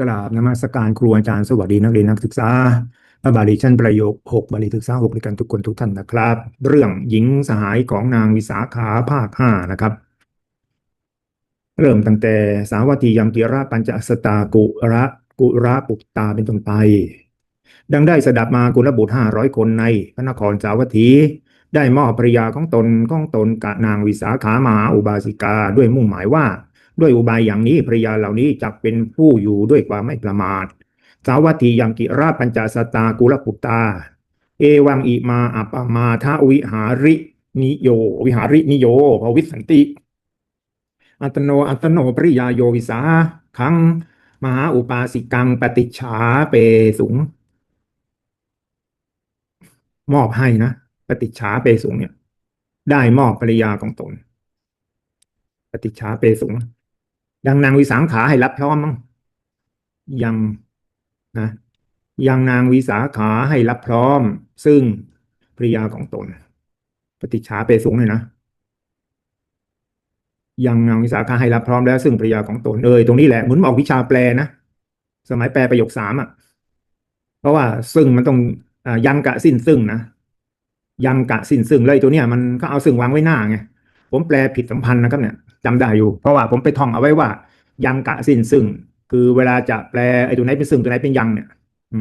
กราบนมัสการครูอาจารย์สวัสดีนักเรียนนักศึกษาพระบาลีชั้นประโยคหกบาลีศึกษาหกด้วยกันทุกคนทุกท่านนะครับ เรื่องหญิงสหายของนางวิสาขาภาคห้านะครับ เริ่มตั้งแต่สาวัตถียมกิระปัญจสตากุระกุระปุตตาเป็นต้นไป ดังได้สดับมากุลบุตรห้าร้อยคนในพระนครสาวัตถีได้มอบภรรยาของตนของตนกับนางวิสาขามหาอุบาสิกาด้วยมุ่งหมายว่า ด้วยอุบายอย่างนี้ภรรยาเหล่านี้จะเป็นผู้อยู่ด้วยความไม่ประมาท สาวัตถียังกิราปัญจสตากุลปุตตา เอวังอิมาอัปมาทาวิหารินิโย วิหารินิโยภวิสันติ อัตโนอัตโนปริยาโยวิสาคัง มหาอุปาสิกังปฏิจฉาเปสุง มอบให้นะปฏิจฉาเปสุงเนี่ย ได้มอบภรรยาของตนปฏิจฉาเปสุง ดังนางวิสาขาให้รับพร้อมมั้งยังนะยังนางวิสาขาให้รับพร้อม ซึ่งภรรยาของตน ปฏิจฉาเปสุงเลยนะยังนางวิสาขาให้รับพร้อมแล้ว ซึ่งภรรยาของตนเอยตรงนี้แหละเหมือนบอกวิชาแปลนะสมัยแปลประโยคสามอะ เพราะว่าซึ่งมันต้องอยังกะสิ้นซึ่งนะยังกะสิ้นซึ่งเลยตัวเนี้ยมันก็เอาซึ่งวางไว้หน้าไงผมแปลผิดสัมพันธ์นะครับเนี่ย จำได้อยู่ เพราะว่าผมไปท่องเอาไว้ว่า ยังกะสิ้นซึ่ง คือเวลาจะแปลไอ้ตัวไหนเป็นซึ่งตัวไหนเป็นยังเนี่ยอ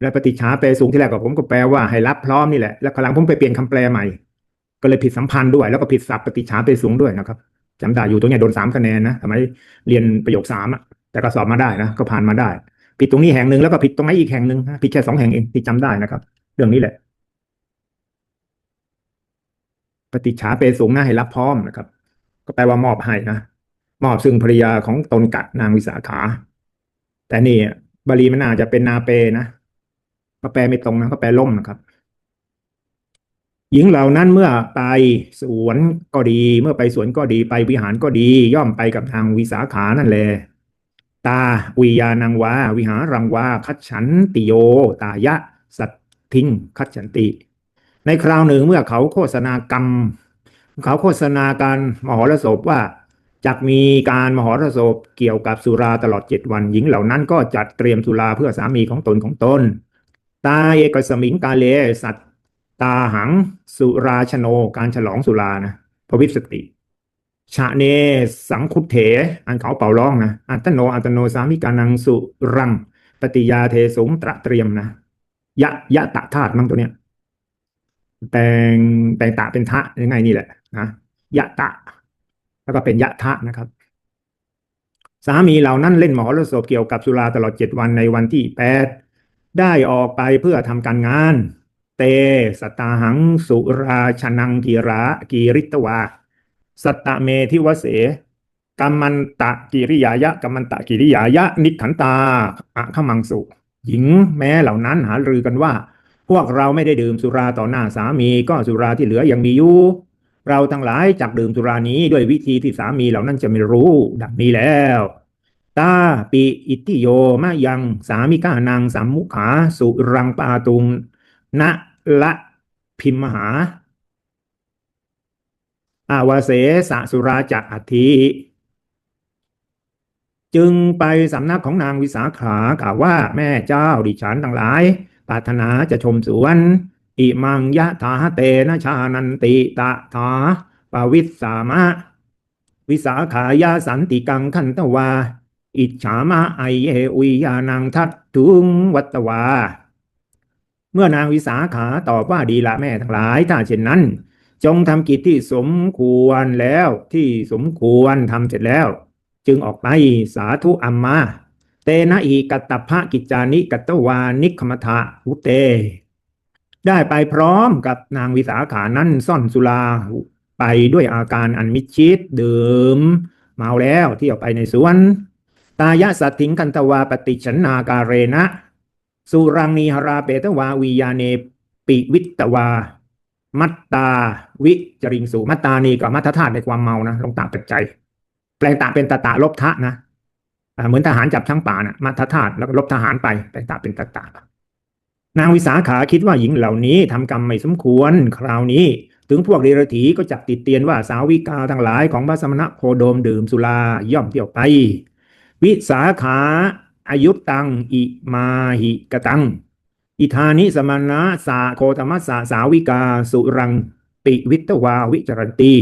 แล้วปฏิจฉาแปลสูงที่แรกกับผมก็แปลว่าให้รับพร้อมนี่แหละแล้วกำลังผมไปเปลี่ยนคำแปลใหม่ ก็เลยผิดสัมพันธ์ด้วย แล้วก็ผิดศัพท์ปฏิจฉาแปสูงด้วยนะครับจำได้อยู่ตรงเนี้ยโดนสามคะแนนนะสมัยเรียนประโยคสามอะแต่ก็สอบมาได้นะก็ผ่านมาได้ ผิดตรงนี้แห่งหนึ่งแล้วก็ผิดตรงไหนอีกแห่งหนึ่งผิดแค่สองแห่งเองที่จำได้นะครับ เรื่องนี้แหละ ปฏิจฉาเปสูงนะให้รับพร้อมนะครับ ก็แปลว่ามอบให้นะมอบซึ่งภรรยาของตนกัดนางวิสาขา แต่นี่บาลีมันน่าจจะเป็นนาเปนะก็แปลไม่ตรงนะก็แปลล่มนะครับ หญิงเหล่านั้นเมื่อไปสวนก็ดี เมื่อไปสวนก็ดีไปวิหารก็ดี ย่อมไปกับนางวิสาขานั่นแหละตาวิยานังวาวิหารังวาคัจฉันติโย ตายะ สัตทิงคัจฉันติ ในคราวหนึ่งเมื่อเขาโฆษณากรรม เขาโฆษณาการมหรสพว่าจะมีการมหรสพเกี่ยวกับสุราตลอดเจ็ดวันหญิงเหล่านั้นก็จัดเตรียมสุราเพื่อสามีของตนของตน ตาเอกสมิงกาเลสัตตาหังสุราชโนการฉลองสุรานะพระวิสติชะเนสังคุเถ อันเขาเป่าร้องนะ อัตโน อัตโนสามิกานังสุรัง ปฏิยาเทสงตระเตรียมนะ ยะยะตะธาตุมั้งตัวเนี้ย แปลงแปลงตะเป็นทะยังไงนี่แหละนะยะตะ แล้วก็เป็นยะทะนะครับ สามีเหล่านั้นเล่นมหรสพเกี่ยวกับสุราตลอดเจ็ดวันในวันที่แปดได้ออกไปเพื่อทำการงาน เตสตาหังสุราชนังกีระกีริตวา สัตตะเมทิวเสกัมมันตะกิริยายะกัมมันตะกิริยายะ นิขันตาอะขมังสุ หญิงแม้เหล่านั้นหารือกันว่า พวกเราไม่ได้ดื่มสุราต่อหน้าสามีก็สุราที่เหลือยังมีอยู่ เราทั้งหลายจักดื่มสุรานี้ด้วยวิธีที่สามีเหล่านั้นจะไม่รู้ ดังนี้แล้วตาปิอิติโยมะยังสามิกานางสัมมุขา สุรังปาตุงนะละพิมมหา อาวาเสสะสุราจะอัติจึงไปสำนักของนางวิสาขากล่าวว่าแม่เจ้าดิฉันทั้งหลาย ปรารถนาจะชมสวนอิมังยะถาเตนะชานันติตะถาปวิสสามะ วิสาขายาสันติกังคันตวา อิจฉามะไอเยอุยยานังทัตทุงวัตวา เมื่อนางวิสาขาตอบว่าดีละแม่ทั้งหลาย ถ้าเช่นนั้น จงทำกิจที่สมควรแล้วที่สมควรทำเสร็จแล้ว จึงออกไปสาธุอัมมา เตนะอีกัตตภะกิจานิกัตตวานิคมทะอุเต ได้ไปพร้อมกับนางวิสาขานั้นซ่อนสุราไปด้วยอาการอันมิชิดดื่มเมาแล้วที่ออกไปในสวน ตายะสัตถิงกันตวาปฏิชนาการเรนะ สุรังนีหราเปตวาวิยาเนปิวิตวา มัตตาวิจริงสูมัตตานีกับมัตถธาตุในความเมานะลงตามปัจจัย แปลงตาเป็นตาตาลบทะนะ เหมือนทหารจับช้างป่านะมัตถธาตุแล้วก็ลบทหารไปแปตาเป็นตาตานางวิสาขาคิดว่าหญิงเหล่านี้ทำกรรมไม่สมควรคราวนี้ ถึงพวกเดรถีก็จับติดเตียนว่าสาวิกาทั้งหลายของพระสมณะโคโดมดื่มสุราย่อมเที่ยวไป วิสาขาอายุตังอิมาหิกตัง อิธานิสมณะสาโคตมัสสาสาวิกาสุรังปิวิตวาวิจรันตี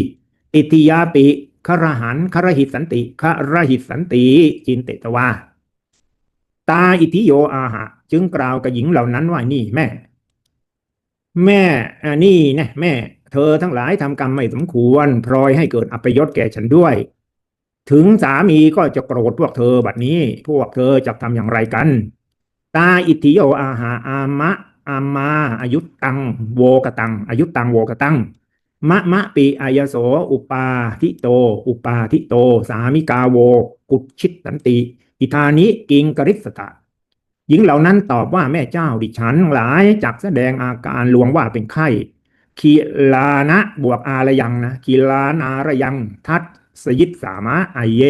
ติติยาปิ ครหันครหิตสันติครหิตสันติจินเตตวาตาอิทิโยอาหะ จึงกล่าวกับหญิงเหล่านั้นว่านี่แม่ แม่อ่านี่นะแม่ เธอทั้งหลายทำกรรมไม่สมควร พลอยให้เกิดอัปยศแก่ฉันด้วย ถึงสามีก็จะโกรธพวกเธอบัดนี้ พวกเธอจะทำอย่างไรกัน ตาอิทิโยอาหาอามะอามาอายุตังโวกตังอายุตังโวกตัง มะมะปีอายโส อุปาทิโต อุปาทิโต สามิกาโว กุชิตตันติ อิธานิกิงกริสตะ หญิงเหล่านั้นตอบว่าแม่เจ้าดิฉันหลายจักแสดงอาการลวงว่าเป็นไข้คีลานะบวกอาระยังนะคีลานาระยัง ทัตสยิตสามะไอเย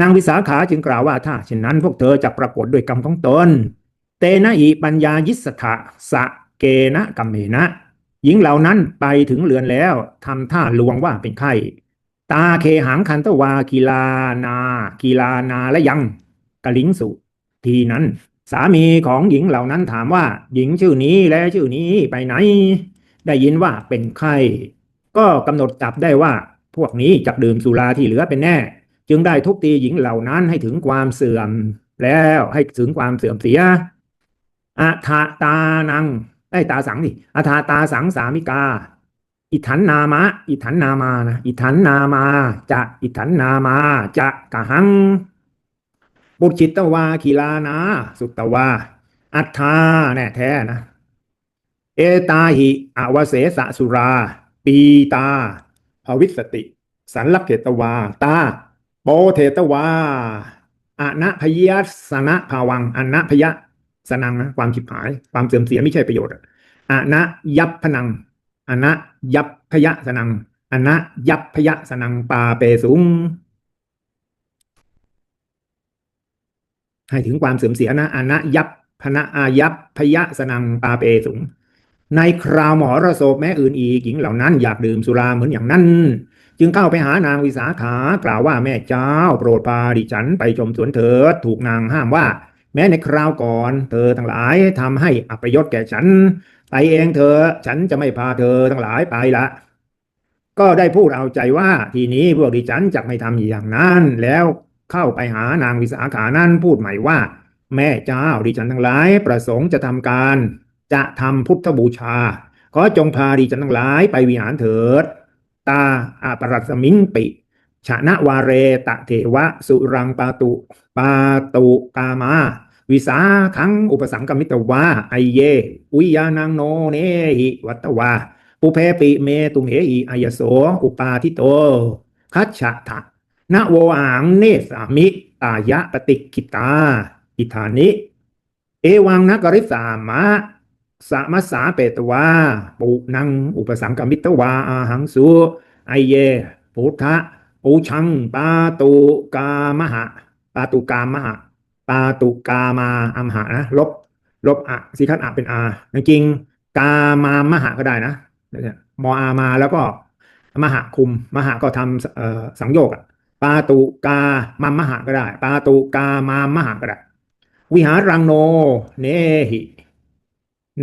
นางวิสาขาจึงกล่าวว่าถ้าเช่นนั้นพวกเธอจะปรากฏด้วยกรรมของตน เตนะอิปัญญายิสถะสะเกนะกัมเมนะ หญิงเหล่านั้นไปถึงเรือนแล้วทำท่าลวงว่าเป็นไข้ ตาเคหังคันตวากีลานา กีลานาและยังกะลิงสุ ทีนั้น สามีของหญิงเหล่านั้นถามว่า หญิงชื่อนี้และชื่อนี้ไปไหน ได้ยินว่าเป็นไข้ ก็กำหนดจับได้ว่าพวกนี้จักดื่มสุราที่เหลือเป็นแน่ จึงได้ทุบตีหญิงเหล่านั้นให้ถึงความเสื่อมแล้วให้ถึงความเสื่อมเสียอาทาตานัง ได้ตาสังดิอาทาตาสังสามิกา อิทันนามะ อิทันนามานะอิทันนามา จะ อิทันนามา จะกะหัง บุจิตวาคีลานา สุตตวา อัฏฐาแน่แท้นะ เอตาหิอวเสสสุรา ปีตาภวิสติ สันลักเขตวา ตา โปเทตวาอนะพยัสนะภาวังอนะพยะ สนังนะความฉิบหาย ความเสื่อมเสียไม่ใช่ประโยชน์อะอนะยับพนังอนะยับพยะสนังอนะยับพยะสนังปาเปสุงให้ถึงความเสื่อมเสียนะอนะยับพนะอายับพยะสนังปาเปสุงในคราวหมหรสพแม้อื่นอีกหญิงเหล่านั้นอยากดื่มสุราเหมือนอย่างนั้น จึงเข้าไปหานางวิสาขากล่าวว่าแม่เจ้า โปรดพาดิฉันไปชมสวนเถิด ถูกนางห้ามว่า แม้ในคราวก่อน เธอทั้งหลายทำให้อัปยศแก่ฉัน ไปเองเธอฉันจะไม่พาเธอทั้งหลายไปละ ก็ได้พูดเอาใจว่าทีนี้พวกดิฉันจะไม่ทำอย่างนั้น แล้วเข้าไปหานางวิสาขานั้นพูดใหม่ว่า แม่เจ้าดิฉันทั้งหลายประสงค์จะทำการ จะทำพุทธบูชาขอจงพาดิฉันทั้งหลายไปวิหารเถิด ตาอาปรัสมิงปิชนะวาเรตะเทวะ สุรังปาตุ ปาตุกามา วิสาขังอุปสังกมิตวาไอเยอุยานังโนเนหิวัตวาปุเพปิเมตุมเหหิอายโส อุปาทิโต คัจฉะทะนะโวอังเนสามิ ตายะปฏิกิตา อิธานิ เอวังนักริสามะสามัสสาเปตวาปุนัง อุปสังกมิตวาอาหังสุไอเยพุทธะปูชังปาตุกามหะปาตุกามหะ ปาตุกามาอัมหะนะลบลบอะสีคัดอะเป็นอาจริงกามามหะก็ได้นะมออามาแล้วก็มหะคุม มหะก็ทำสังโยกอะปาตุกามามหะก็ได้ปาตุกามามหะก็ได้ วิหารังโน เนหิ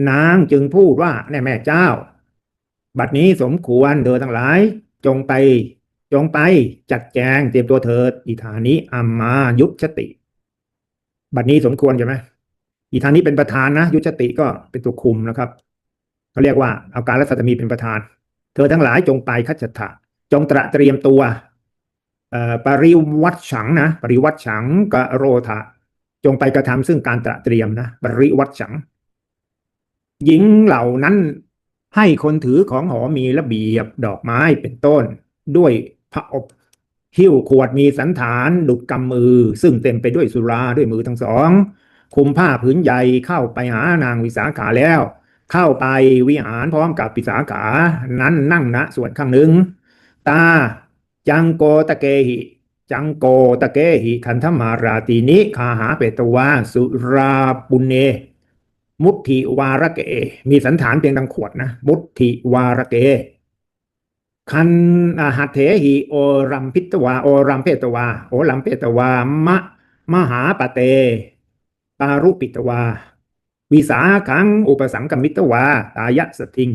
นางจึงพูดว่าแน่แม่เจ้า บัดนี้สมควรเธอทั้งหลาย จงไป จงไปจัดแจงเตรียมตัวเถิดอิธานิอัมมายุชติ บัดนี้สมควรใช่ไหมอิธานิเป็นประธานนะยุชติก็เป็นตัวคุมนะครับเขาเรียกว่าเอาการรัศมีเป็นประธาน เธอทั้งหลายจงไปคัจฉะจงตระเตรียมตัวเอ่อปริวัตฉังนะปริวัตฉังกะโรธะจงไปกระทำซึ่งการตระเตรียมนะปริวัตฉัง หญิงเหล่านั้นให้คนถือของหอมมีระเบียบดอกไม้เป็นต้น ด้วยพระอบ หิ้วขวดมีสันฐานดุดกำมือ ซึ่งเต็มไปด้วยสุราด้วยมือทั้งสอง คุมผ้าผืนใหญ่เข้าไปหานางวิสาขาแล้ว เข้าไปวิหารพร้อมกับวิสาขา นั้นนั่งณส่วนข้างหนึ่ง ตา จังโกตะเกหิ จังโกตะเกหิ คันธมาราตีนิคาหาเปตวาสุราปุเน มุทิวารเก มีสันฐานเพียงดังขวดนะ มุทิวารเก คันอาหัเถหิโอรัมพิตวาโอรัมเพตวาโอรัมเพตวามะมหาปเต ปารุปิตวา วิสาขังอุปสังกมิตวา ตายะสทิง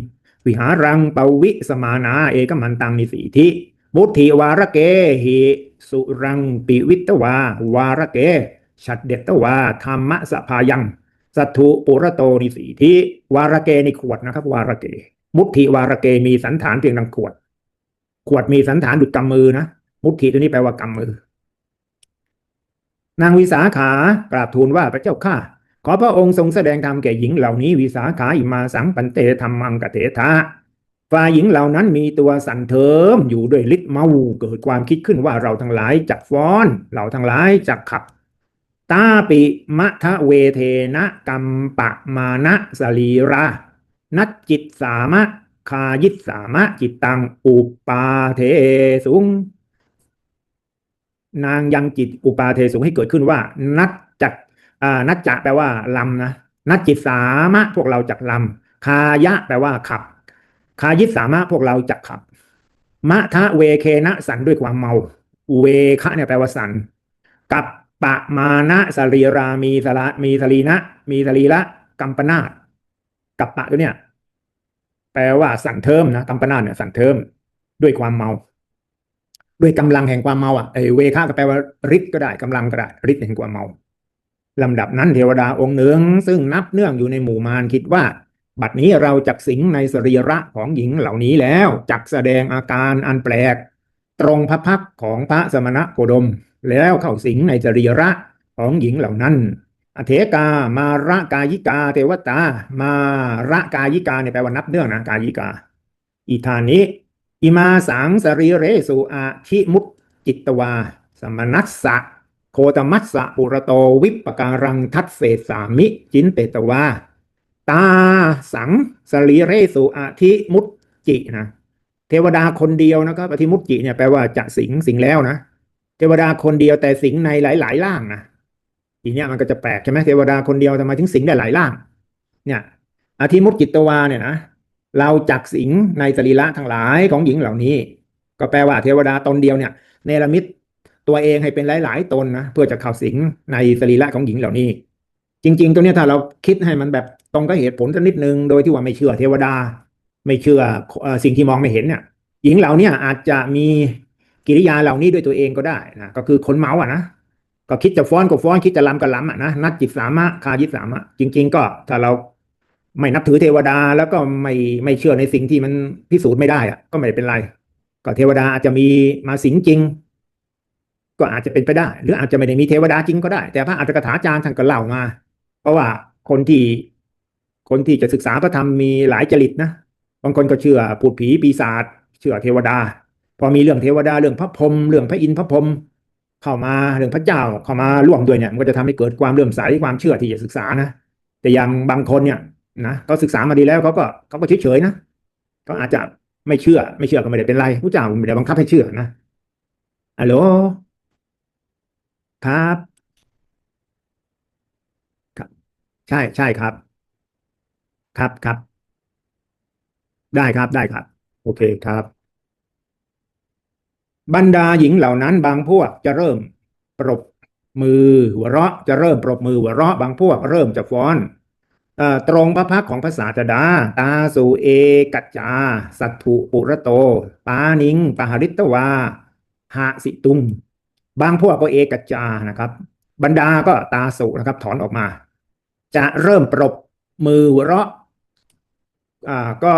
วิหารังปวิสมานา เอกมันตังนิสีทิบุติวารเกหิสุรังปิวิตวา วารเกฉัดเดตวาธรรมะสภายัง สัตถุปุระโตนิสีทิวารเกในขวดนะครับ วารเก มุติวารเกมีสันฐานเพียงดังขวด ขวดมีสันฐานดุจกำมือนะมุตถิตัวนี้แปลว่ากำมือ นางวิสาขากราบทูลว่าพระเจ้าข้าขอพระองค์ทรงแสดงธรรมแก่หญิงเหล่านี้ วิสาขาอิมาสังปันเตธรรมังกเถทะฝ่ายหญิงเหล่านั้นมีตัวสั่นเทิมอยู่ด้วยฤทธิ์เมาเกิดความคิดขึ้นว่าเราทั้งหลายจักฟ้อนเราทั้งหลายจักขับตาปิมะทะเวเทนะกัมปะมานะสลีรา นัจจิตสามะ คายิสามะจิตตังอุปาเทสุง นางยังจิตอุปาเทสุงให้เกิดขึ้นว่า นัจจักนัจจะแปลว่าลำนะนัจจิตสามะพวกเราจักลำคายะแปลว่าขับ คายิสามะพวกเราจักขับมะทะเวเคนะสันด้วยความเมา เวคะเนี่ยแปลว่าสัน กับปะมานะสรีรามีสระมีสรีนะ มีสรีละกัมปนาตกับปะตัวเนี่ย แปลว่าสั่นเทิมนะกัมปนาเนี่ยสั่นเทิมด้วยความเมา ด้วยกำลังแห่งความเมาอะไอเวคะก็แปลว่าฤทธิ์ก็ได้กำลังก็ได้ฤทธิ์แห่งความเมาลำดับนั้นเทวดาองค์หนึ่งซึ่งนับเนื่องอยู่ในหมู่มารคิดว่า บัดนี้เราจักสิงในสรีระของหญิงเหล่านี้แล้วจักแสดงอาการอันแปลก ตรงพระพักของพระสมณะโคดม แล้วเข้าสิงในสรีระของหญิงเหล่านั้น อเถกา มาระกายิกา เทวตา มาระกายิกาเนี่ยแปลว่านับเนื่องนะกายิกาอีทานิอิมาสังสรีเรสุอาทิมุตจิตวา สมนัสสะโคตมัสสะปุระโตวิปการังทัตเสสามิ จินเตตวา ตาสังสรีเรสุอาทิมุตจินะเทวดาคนเดียวนะครับอธิมุตจิเนี่ยแปลว่าจะสิงสิงแล้วนะ เทวดาคนเดียวแต่สิงในหลายๆร่างนะ ทีเนี้ยมันก็จะแปลกใช่ไหมเทวดาคนเดียวทำไมถึงสิงได้หลายร่าง เนี่ยอธิมุตจิตวาเนี่ยนะเราจักสิงในสรีระทั้งหลายของหญิงเหล่านี้ ก็แปลว่าเทวดาตนเดียวเนี่ยเนรมิตตัวเองให้เป็นหลาย ๆ ตนนะเพื่อจะเข้าสิงในสรีระของหญิงเหล่านี้ จริง ๆ ตัวเนี้ยถ้าเราคิดให้มันแบบตรงกับเหตุผลสักนิดนึงโดยที่ว่าไม่เชื่อเทวดา ไม่เชื่อสิ่งที่มองไม่เห็นเนี่ยหญิงเหล่านี้อาจจะมีกิริยาเหล่านี้ด้วยตัวเองก็ได้นะก็คือคนเมาอะนะ ก็คิดจะฟ้อนก็ฟ้อนคิดจะลำก็ลำอะนะนัดจิตสามะคายิตสามะจริง ๆ ก็ถ้าเราไม่นับถือเทวดาแล้วก็ไม่ไม่เชื่อในสิ่งที่มันพิสูจน์ไม่ได้อะก็ไม่เป็นไร ก็เทวดาอาจจะมีมาสิงจริง ก็อาจจะเป็นไปได้ หรืออาจจะไม่ได้มีเทวดาจริงก็ได้ แต่พระอัตถกถาจารย์ท่านก็เล่ามา เพราะว่าคนที่คนที่จะศึกษาพระธรรมมีหลายจริตนะบางคนก็เชื่อพูดผีปีศาจเชื่อเทวดา พอมีเรื่องเทวดาเรื่องพระพรหมเรื่องพระอินทร์พระพรหม เข้ามาเรื่องพระเจ้าเข้ามาร่วมด้วยเนี่ยมันก็จะทำให้เกิดความเลื่อมใสความเชื่อที่จะศึกษานะแต่อย่างบางคนเนี่ยนะก็ศึกษามาดีแล้วเขาก็เขาก็เฉยๆนะก็อาจจะไม่เชื่อ ไม่เชื่อก็ไม่ได้เป็นไรพระเจ้าไม่ได้บังคับให้เชื่อนะฮัลโหลครับครับใช่ใช่ครับ ครับครับได้ครับได้ครับ โอเคครับ บรรดาหญิงเหล่านั้น บางพวกจะเริ่มปรบมือหัวเราะจะเริ่มปรบมือหัวเราะบางพวกเริ่มจะฟ้อนตรงพระพักของภาษาจดา ตาสุเอกัจจา สัตถุปุระโต ปานิงปหาริตวาหาสิตุง บางพวกก็เอกัจจานะครับ บรรดาก็ตาสุนะครับ ถอนออกมา จะเริ่มปรบมือหัวเราะก็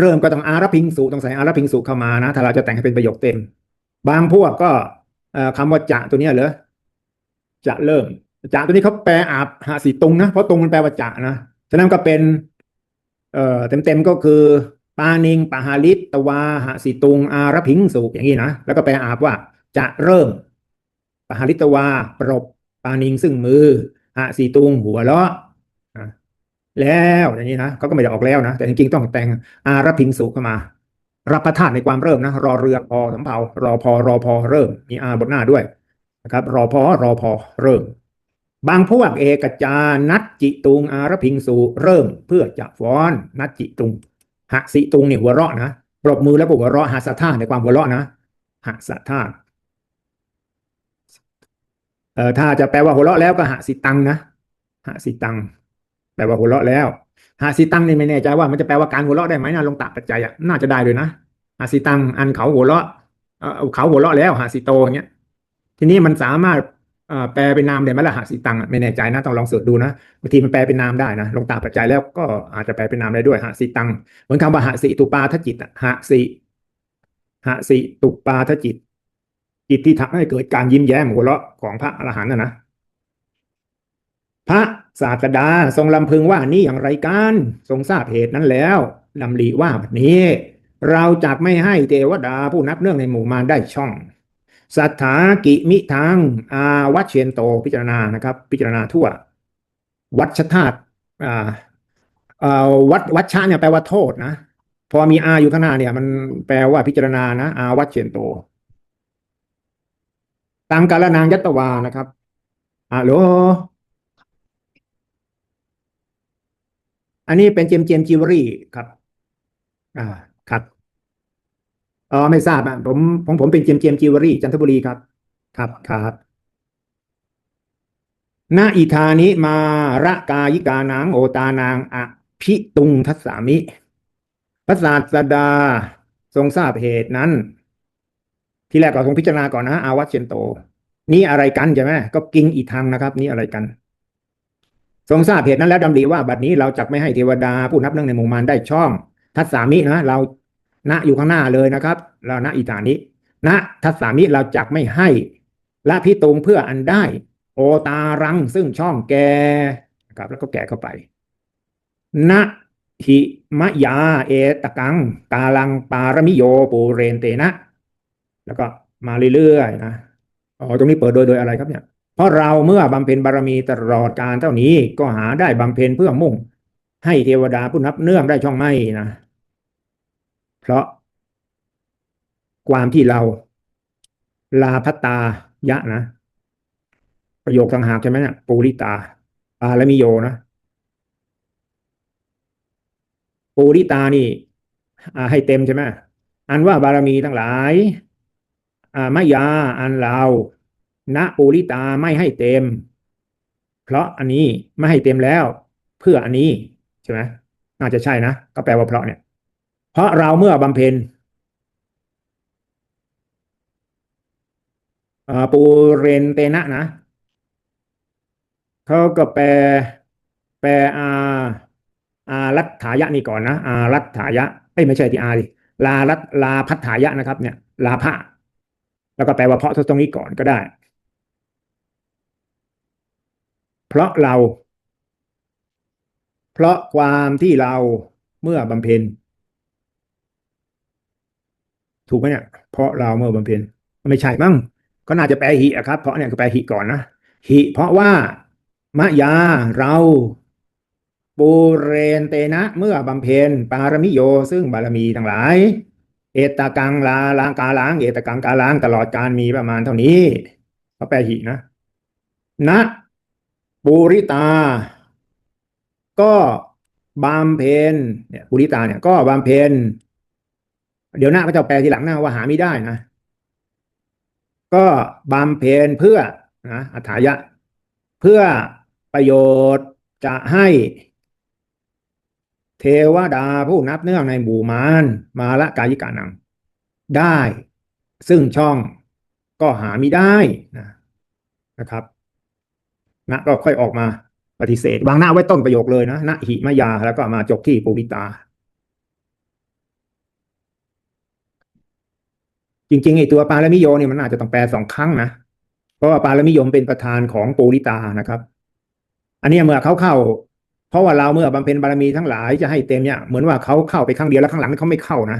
เริ่มก็ต้องอารพิงสุต้องใส่อารพิงสุเข้ามานะถ้าเราจะแต่งให้เป็นประโยคเต็ม บางพวกก็เอ่อคำว่าจะตัวนี้เหรอจะเริ่มจะตัวนี้เขาแปลอาบหาสีตุงนะเพราะตุงมันแปลว่าจะนะฉะนั้นก็เป็น เอ่อเต็มๆก็คือปานิงปหาลิตตวาหาสีตุง อารพิงสุอย่างนี้นะแล้วก็แปลอาบว่า จะเริ่มปหาลิตวาปรบปานิงซึ่งมือหาสีตุงหัวเราะ แล้วอย่างนี้นะเขาก็ไม่ได้ออกแล้วนะ แต่จริงๆต้องแต่งอารพิงสุเข้ามา รับประทานในความเริ่มนะ รอเรือพอสำเภารอพอรอพอเริ่ม มีอาบทหน้าด้วยนะครับ รอพอรอพอเริ่ม บางพวกเอกจานัดจิตุง อารพิงสุเริ่มเพื่อจะฟ้อนนัดจิตุงหะสิตุงเนี่ยหัวเราะนะปรบมือแล้วก็หัวเราะหาสะท่าในความหัวเราะนะหะสะท่าเอ่อถ้าจะแปลว่าหัวเราะแล้วก็หะสิตังนะหะสิตัง แปลว่าหัวเราะแล้วหาสิตังนี่ไม่แน่ใจว่ามันจะแปลว่าการหัวเราะได้ไหมนะลงตาปัจจัยอะน่าจะได้เลยนะหาสิตังอันเขาหัวเราะเขาหัวเราะแล้วหาสิโตอย่างเงี้ยทีนี้มันสามารถแปลเป็นนามได้ไหมล่ะหาสิตังไม่แน่ใจนะต้องลองเสิร์ชดูนะบางทีมันแปลเป็นนามได้นะลงตาปัจจัยแล้วก็อาจจะแปลเป็นนามได้ด้วยหาสิตังเหมือนคำว่าหาสิตุปาทจิตหาสิหาสิตุปาทจิต จิตที่ทำให้เกิดการยิ้มแย้มหัวเราะของพระอรหันต์นะนะพระ ศาสดาทรงลำพึงว่านี่อย่างไรกันทรงทราบเหตุนั้นแล้วลำลีว่าแบบนี้ เราจักไม่ให้เทวดาผู้นับเนื่องในหมู่มารได้ช่องสัทธากิมิทางอาวัชเชนโตพิจารณานะครับ พิจารณาทั่ว วัชธาตุอ่าวัดวัชชะเนี่ยแปลว่าโทษนะพอมีอาอยู่ข้างหน้าเนี่ย มันแปลว่าพิจารณานะอาวัชเชนโตตามกาลนางยัตตวานะครับอะโล อันนี้เป็นเจมเจมจิวเวลรี่ครับ อ่าครับเออไม่ทราบอะผมของผมเป็นเจมเจมจิวเวลรี่จันทบุรีครับ ครับครับนาอิธานิมาระกายิกานางโอตานางอภิตุงทัสสามิพระศาสดาทรงทราบเหตุนั้น ที่แรกก็ทรงพิจารณาก่อนนะ อาวัชเชนโต นี่อะไรกันใช่ไหมก็กิงอีทางนะครับ นี่อะไรกัน ทรงทราบเหตุนั้นแล้วดำริว่าบัดนี้เราจักไม่ให้เทวดาผู้นับเนื่องในหมู่มารได้ช่อง ทัศสามินะเราณอยู่ข้างหน้าเลยนะครับ เราณอิฐานิณทัศสามิเราจักไม่ให้ละพิตรงเพื่ออันได้ โอตารังซึ่งช่องแกนะครับแล้วก็แกเข้าไปณหิมะยาเอตกัง กาลังปารมิโยปูเรนเตนะ แล้วก็มาเรื่อยๆนะอ๋อตรงนี้เปิดโดยโดยอะไรครับเนี่ย เพราะเราเมื่อบำเพ็ญบารมีตลอดการเท่านี้ก็หาได้บำเพ็ญเพื่อมุ่ง ให้เทวดาผู้นับเนื่องได้ช่องไม่นะ เพราะ ความที่เรา ลาพัตตายะนะ ประโยคต่างหากใช่ไหมเนี่ยปูริตาปาลมิโยนะปูริตานี่ให้เต็มใช่ไหมอันว่าบารมีทั้งหลายอ่ามายาอันเรา ณปูริตาไม่ให้เต็ม เพราะอันนี้ไม่ให้เต็มแล้ว เพื่ออันนี้ใช่ไหมน่าจะใช่นะ ก็แปลว่าเพราะเนี่ย เพราะเราเมื่อบำเพ็ญปูเรนเตนะนะเขาก็แปล แปลอาอารัตถายะนี่ก่อนนะอารัตถายะเอ้ยไม่ใช่ที่อาดิลารัตลาพัฒายะนะครับ เนี่ย ลาภะแล้วก็แปลว่าเพราะตรงนี้ก่อนก็ได้ เพราะเรา เพราะความที่เราเมื่อบำเพ็ญ ถูกไหมเนี่ย เพราะเราเมื่อบำเพ็ญไม่ใช่มั้งก็น่าจะแปลหิอะครับ เพราะเนี่ยก็แปลหิก่อนนะหิเพราะว่ามะยาเราปูเรนเตนะ เมื่อบำเพ็ญปารมิโย ซึ่งบารมีทั้งหลาย เอตกังลาลางกาล้าง เอตกังกาล้างตลอดการมีประมาณเท่านี้เขาแปลหินะ นะ ปุริตา ก็บำเพ็ญเนี่ยปุริตาเนี่ยก็บำเพ็ญเดี๋ยวหน้าพระเจ้าแปลทีหลังหน้าว่าหาไม่ได้นะ ก็บำเพ็ญเพื่อนะอัฏฐายะ เพื่อประโยชน์จะให้เทวดาผู้นับเนื่องในหมู่มารมาละกายิกานัง ได้ ซึ่งช่องก็หาไม่ได้นะนะครับ นะก็ค่อยออกมาปฏิเสธวางหน้าไว้ต้นประโยคเลยนะนะหิมยาแล้วก็มาจบที่ปุริตา จริงๆไอ้ตัวปาลมิโยเนี่ยมันอาจจะต้องแปลสองครั้งนะเพราะว่าปาลมิโยมเป็นประธานของปุริตานะครับ อันนี้เมื่อเขาเข้า เพราะว่าเราเมื่อบำเพ็ญบารมีทั้งหลายจะให้เต็มเนี่ยเหมือนว่าเขาเข้าไปครั้งเดียวแล้วข้างหลังเขาไม่เข้านะ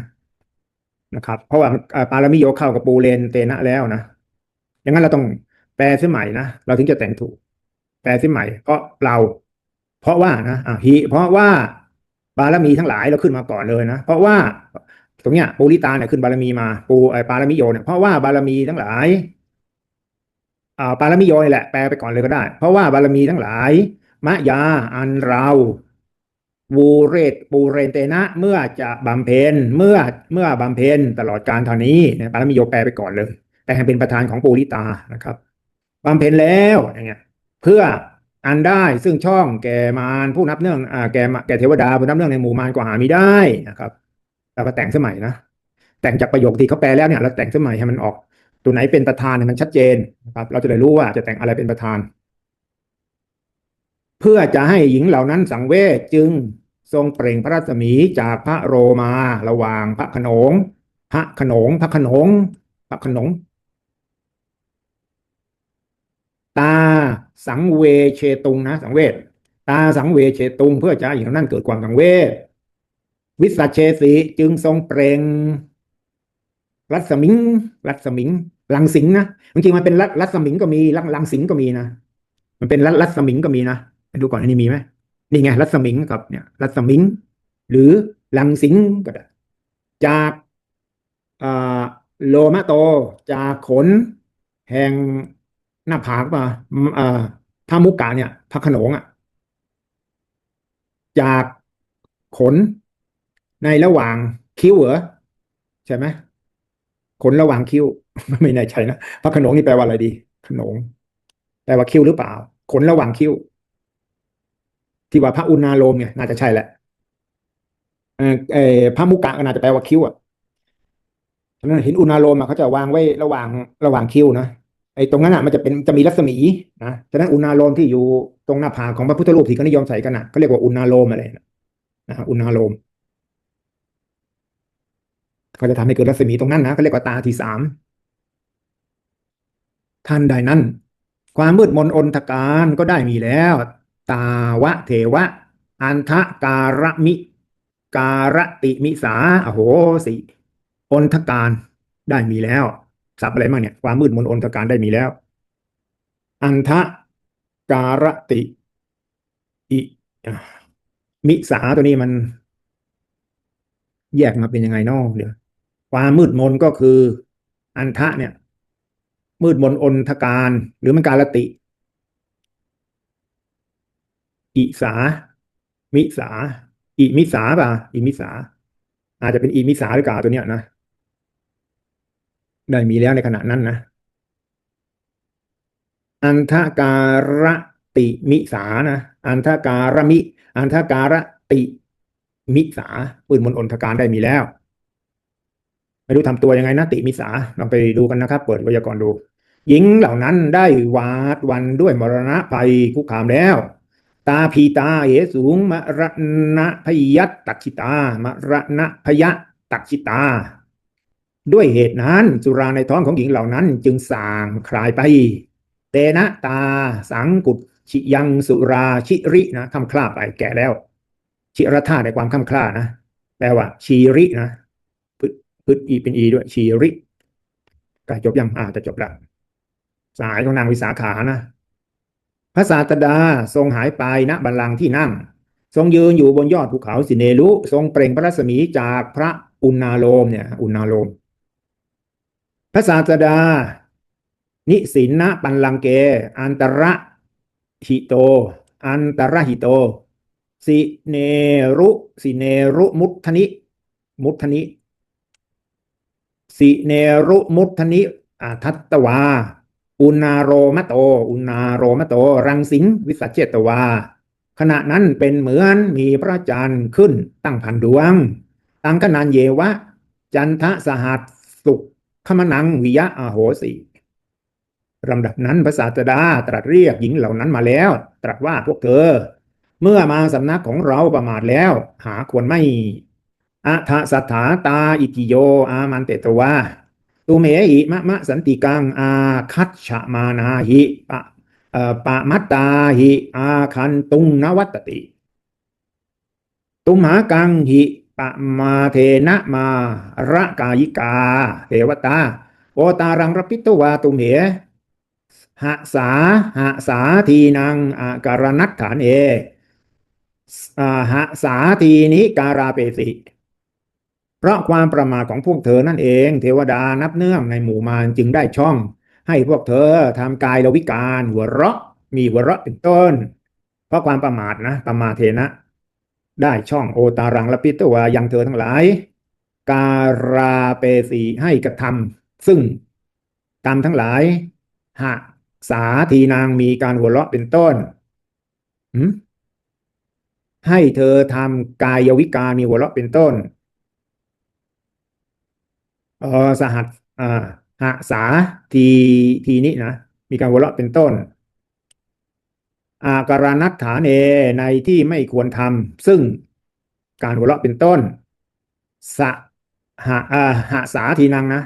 นะครับ เพราะว่าปาลมิโยเข้ากับปูเรนเตนะแล้วนะอย่างนั้นเราต้องแปลเสียใหม่นะเราถึงจะแต่งถูก แปลเสียใหม่ เพราะเรา เพราะว่านะอ่าหิเพราะว่าบารมีทั้งหลายเราขึ้นมาก่อนเลยนะ เพราะว่าตรงเนี้ยปูริตาเนี่ยขึ้นบารมีมาปูไอปารมิโยเนี่ยเพราะว่าบารมีทั้งหลายอ่าปารมิโยนี่แหละแปลไปก่อนเลยก็ได้ เพราะว่าบารมีทั้งหลาย มะยาอันเราวูเรตปูเรนเตนะ เมื่อจะบำเพ็ญเมื่อเมื่อบำเพ็ญตลอดการเท่านี้นะปารมิโยแปลไปก่อนเลย แต่ให้เป็นประธานของปูริตานะครับบำเพ็ญแล้วอย่างเงี้ย เพื่ออันได้ซึ่งช่องแก่มารผู้นับเนื่องอ่าแก่แก่เทวดาผู้นับเนื่องในหมู่มารก็หามิได้นะครับเราก็แต่งสมัยนะแต่งจากประโยคที่เขาแปลแล้วเนี่ยเราแต่งสมัยให้มันออก ตัวไหนเป็นประธานเนี่ยมันชัดเจนนะครับ เราจะได้รู้ว่าจะแต่งอะไรเป็นประธาน เพื่อจะให้หญิงเหล่านั้นสังเวชจึงทรงเปล่งพระรัศมีจากพระโรมาระหว่างพระขนงพระขนงพระขนงพระขนง ตาสังเวเชตุงนะ สังเวชตาสังเวเชตุง เพื่อจะให้หญิงเหล่านั้นเกิดความสังเวชวิสัชเชสีจึงทรงเปล่งรัศมิง รัศมิง ลังสิงนะจริงๆมันเป็นรัศรัศมิงก็มีลังลังสิงก็มีนะมันเป็นรัศรัศมิงก็มีนะดูก่อนอันนี้มีไหมนี่ไงรัศมิงกับเนี่ย รัศมิง หรือลังสิงก็ได้จากอ่าโลมาโตจากขน แห่ง หน้าผากป่ะอ่าพระมุกกะเนี่ยพระขนงอะ จากขนในระหว่างคิ้วเหรอใช่ไหมขนระหว่างคิ้ว ไม่แน่ใจนะพระขนงนี่แปลว่าอะไรดี ขนงแปลว่าคิ้วหรือเปล่า ขนระหว่างคิ้ว ที่ว่าพระอุณาโลมเนี่ยน่าจะใช่แหละเออเออพระมุกกะก็น่าจะแปลว่าคิ้วอะฉะนั้นหินอุณาโลมอะเขาจะวางไว้ระหว่างระหว่างคิ้วนะ ไอ้ตรงนั้นอะมันจะเป็นจะมีรัศมีนะฉะนั้นอุณาโลมที่อยู่ตรงหน้าผากของพระพุทธรูปที่เขานิยมใส่กันอะเขาเรียกว่าอุณาโลมอะไรนะนะอุณาโลมก็จะทำให้เกิดรัศมีตรงนั้นนะเขาเรียกว่าตาที่สามท่านใดนั้น ความมืดมนอนทการก็ได้มีแล้ว ตาวะเทวะ อันทะการมิ การติมิสาโอโหสิอนทการได้มีแล้ว สับอะไรบ้างเนี่ยความมืดมนอนทการได้มีแล้ว อันทะการติอิมิสาตัวนี้มัน แยกมาเป็นยังไงนอกเดี๋ยวความมืดมนก็คือ อันทะเนี่ย มืดมนอนทการ หรือมันการติ อิสา มิสาอิมิสาป่ะอิมิสา อาจจะเป็นอิมิสาหรือเปล่าตัวเนี้ยนะ ได้มีแล้วในขณะนั้นนะ อันทการติมิสานะ อันทการมิ อันทการติมิสาปืนมนอนทการได้มีแล้ว ไม่รู้ทำตัวยังไงนะติมิสาลองไปดูกันนะครับ เปิดไวยากรณ์ดู หญิงเหล่านั้นได้วาดวันด้วยมรณะภัยคุกคามแล้วตาพีตาเหสูงมรณะพยัตตักขิตามรณะพยะตักขิตา ด้วยเหตุนั้นสุราในท้องของหญิงเหล่านั้นจึงสางคลายไปเตนะตาสังกุชิยังสุราชิรินะคำคลาไปแก่แล้ว ชิรธาในความคำคลานะแปลว่า ชีรินะพึดพึดอีเป็นอีด้วย ชีริใกล้จบยังอ่าจะจบแล้วสายของนางวิสาขานะพระศาสดาทรงหายไปณบัลลังก์ที่นั่ง ทรงยืนอยู่บนยอดภูเขาสิเนรุทรงเปล่งพระรัศมีจากพระอุณาโลมเนี่ย อุณาโลม ระศาสดา นิสินนะปันลังเก อันตระหิโต อันตระหิโต สิเนรุสิเนรุมุทธนิ มุทธนิสิเนรุมุทธนิอาทัตตวา อุณาโรมโต อุณาโรมโต รังสิงวิสัชเจตวา ขณะนั้นเป็นเหมือนมีพระจันทร์ขึ้นตั้งพันดวง ตังกนันเยวะ จันทะสหัสสุข ขมนังวิยะอโหสิลำดับนั้นพระศาสดาตรัสเรียกหญิงเหล่านั้นมาแล้ว ตรัสว่าพวกเธอ เมื่อมาสำนักของเราประมาทแล้ว หาควรไม่อัทสัทธาตาอิติโย อามันเตตวาตุเมหิมะมะสันติกังอาคัตฉมานาหิปะปะมัตตาหิอาคันตุงนวัตติ ตุมหากังหิ ปะมาเทนะมาระกายิกาเทวตาโอตารังรพิตวาตุเมหะสาหะสาทีนังอาการนัตฐานเอหะสาทีนิการาเปสิเพราะความประมาทของพวกเธอนั่นเอง เทวดานับเนื่องในหมู่มารจึงได้ช่อง ให้พวกเธอทำกายละวิการหัวเราะ มีหัวเราะเป็นต้น เพราะความประมาทนะประมาทเทนะ ได้ช่องโอตารังและปิตวายังเธอทั้งหลาย การาเปสีให้กระทำซึ่งกรรมทั้งหลายหากสาทีนางมีการหัวเราะเป็นต้นให้เธอทำกายวิการมีหัวเราะเป็นต้นเออสหัสอ่าหะสาทีทีนี้นะมีการหัวเราะเป็นต้น อาการนัตฐานเนในที่ไม่ควรทำซึ่งการหัวเราะเป็นต้นสะหะอาหะสาทีนังนะ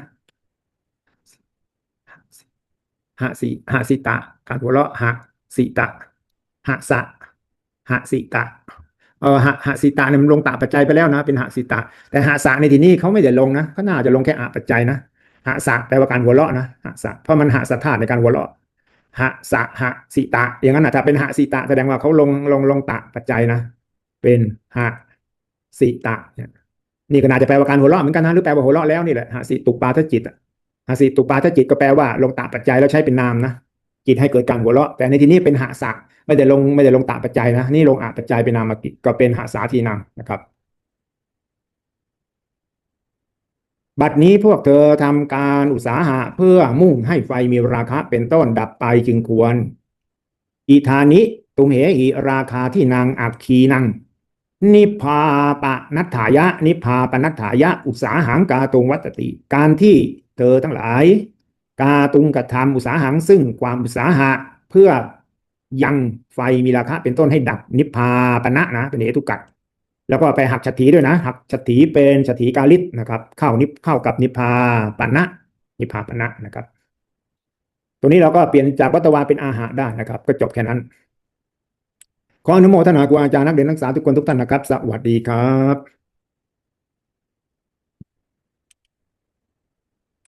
หะสิหะสิตะ การหัวเราะหะสิตะหะสะหะสิตะเออหะหะสิตะเนี่ยมันลงตาปัจจัยไปแล้วนะ เป็นหะสิตะ แต่หะสะในที่นี้เขาไม่ได้ลงนะเขาน่าจะลงแค่อะปัจจัยนะหะสะแปลว่าการหัวเราะนะหะสะเพราะมันหะสัทธาในการหัวเราะ หะสะหะสิตะ อย่างนั้นนะถ้าเป็นหะสิตะแสดงว่าเขาลงลงลงตะปัจจัยนะ เป็นหะสิตะเนี่ยนี่ก็น่าจะแปลว่าการหัวเราะเหมือนกันนะหรือแปลว่าหัวเราะแล้วนี่แหละหะสิตุปาทจิตหะสิตุปาทจิตก็แปลว่าลงตะปัจจัยแล้วใช้เป็นนามนะจิตให้เกิดการหัวเราะ แต่ในที่นี้เป็นหะสะไม่ได้ลงไม่ได้ลงตะปัจจัยนะนี่ลงอะปัจจัยเป็นนามกิจก็เป็นหะสาทีนังนะครับ บัดนี้พวกเธอทำการอุตสาหะเพื่อมุ่งให้ไฟมีราคะเป็นต้นดับไปจึงควร อิธานิตุมเหหิราคาที่นางอักคีนัง นิพาปะนัฏฐายะ นิพาปนัฏฐายะ อุตสาหังกาตุงวัตติ การที่เธอทั้งหลาย กาตุงกระทำอุตสาหังซึ่งความอุตสาหะเพื่อยังไฟมีราคะเป็นต้นให้ดับนิพพาปณะนะเป็นเหตุกัด แล้วก็ไปหักฉัตถีด้วยนะ หักฉัตถีเป็นฉัตถีกาลิศนะครับ เข้านิเข้ากับนิพพาปณะนิพพาปณะนะครับ ตัวนี้เราก็เปลี่ยนจากวัตวาเป็นอาหารได้นะครับ ก็จบแค่นั้น ขออนุโมทนาครูอาจารย์นักเรียนนักศึกษาทุกคนทุกท่านนะครับ สวัสดีครับ